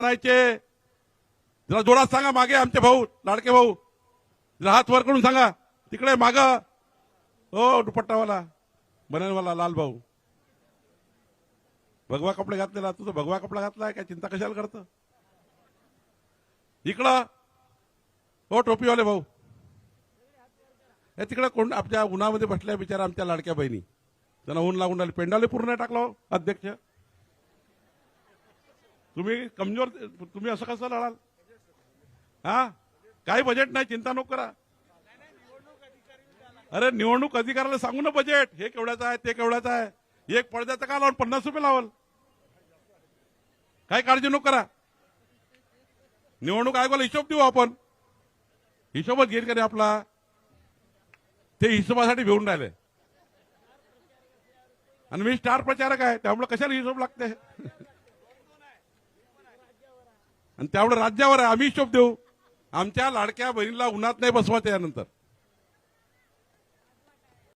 आणायचे? जरा जोरात सांगा मागे आमचे भाऊ लाडके भाऊ. जरा हात वर करून सांगा. तिकडे माग. हो दुपट्टावाला. बननवाला लाल भाऊ. भगवा कपडे घातलेला तुझं भगवा कपडा घातलाय काय चिंता कशाला करतं? इकडं. हो टोपीवाले भाऊ. हे तिकडे कोण आपल्या उन्हामध्ये बसल्या बिचारा आमच्या लाडक्या बहिणी. त्यांना ऊन लागून राहिले. पेंडाले पूर्ण नाही टाकला हो, अध्यक्ष. तुम्ही कमजोर तुम्ही असं कसं लढाल? हा? काही बजेट नाही चिंता नको करा. अरे निवडणूक अधिकाऱ्याला सांगू ना बजेट हे केवढ्याचं आहे ते केवढ्याचं आहे. एक पडद्याचं का लावून पन्नास रुपये लावल? काय काळजी नको करा. निवडणूक आयोगाला हिशोब देऊ आपण. हिशोबच घेईल का नाही आपला? ते हिशोबासाठी भेऊन राहिले. आणि मी स्टार प्रचारक आहे त्यामुळे कशाला हिशोब लागते? आणि त्यामुळे राज्यावर आहे आम्ही शोभ देऊ. आमच्या लाडक्या बहिणीला उन्हात नाही बसवा यानंतर.